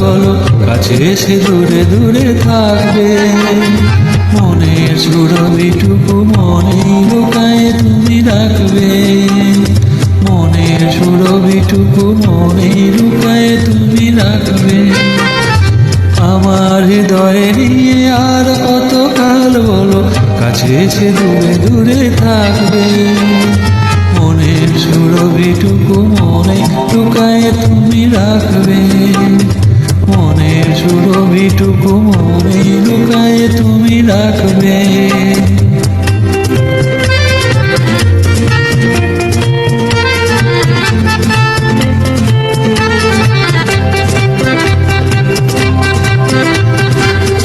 বলো কাছে এসে দূরে দূরে থাকবে। মনের সুর বিটুকু মনে লোকায় তুমি রাখবে। মনের সুর বিটুকু মনে লোকায় তুমি রাখবে। আমার হৃদয়ে নিয়ে আর কত কাল বলো, কাছে এসে দূরে দূরে থাকবে। মনের সুর বিটুকু মনে লুকায় তুমি রাখবে। সুরভিটুকু মনে লুকায়ে তুমি রাখবে।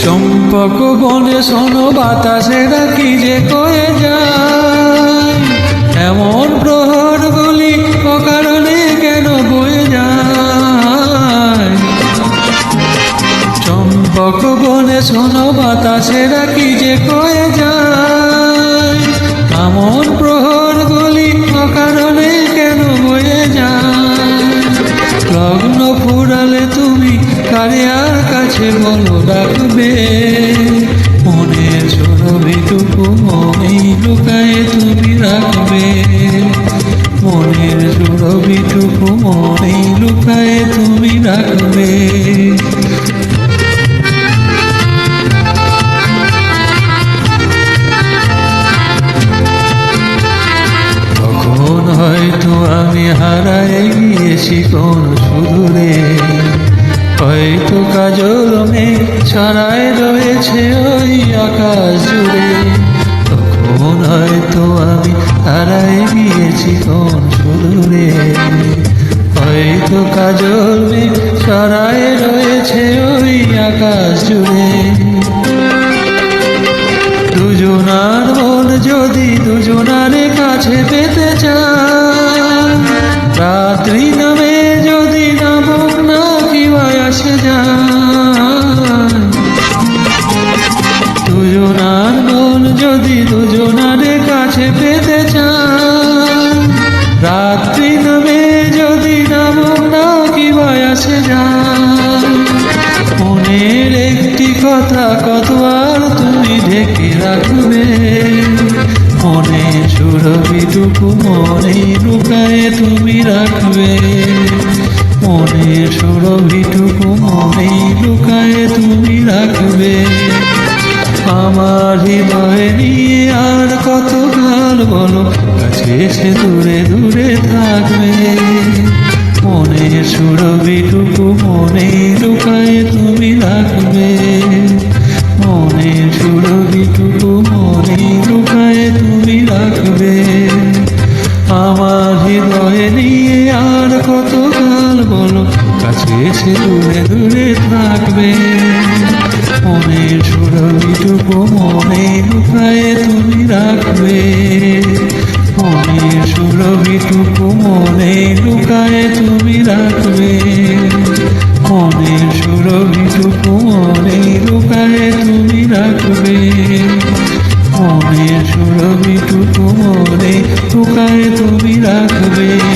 চম্পক বনে শোনো বাতাসে ডাকি যে কয়ে যায়। এমন প্রহর শোনো বাতাসে ডাকি যে কয়ে যায়। এমন প্রহর গুলি অকারণে কেন বয়ে যায়? লগ্ন ফুরালে তুমি কারিয়ার কাছে বলো ডাকবে? মনের সুরভিটুকু মনেই লুকায়ে তুমি রাখবে। মনের সুরভিটুকু মনেই লুকায়ে তুমি রাখবে। গিয়েছি কোন সুদূরে। হয়তো কাজল মে ছড়ায় রয়েছে ওই আকাশ জুড়ে। তখন হয়তো আমি হারায় গিয়েছি কোন সুদূরে। হয়তো কাজল মে ছড়ায় রয়েছে ওই আকাশ জুড়ে। দুজনার মন যদি দুজনার কাছে পেতে চায়, রাত্রি নামে দুজনার কাছে পেতে চায় রাত্রি নামে যদি নামক না কি আসে যায় মনের একটি কথা কত আর তুমি ঢেকে রাখবে। মনে সুরভিটুকু মনে লুকায়ে তুমি রাখবে। মনে সুরভিটুকু মনে লুকায়ে তুমি রাখবে। আমার হৃদয় নিয়ে আর কত কাল বলো? কাছে এসে দূরে দূরে থাকবে। মনে সুরভিটুকু মনে লুকায়ে তুমি রাখবে। মনে সুরভিটুকু মনে লুকায়ে তুমি রাখবে। আমার হৃদয় নিয়ে আর কত কাল বলো? কাছে এসে দূরে দূরে থাকবে। মনে সুরভিটুকু মনে লুকায়ে তুমি রাখবে। মনে সুরভিটুকু মনে লুকায়ে তুমি রাখবে। মনে সুরভিটুকু মনে লুকায়ে তুমি রাখবে। মনে সুরভিটুকু মনে লুকায়ে তুমি রাখবে।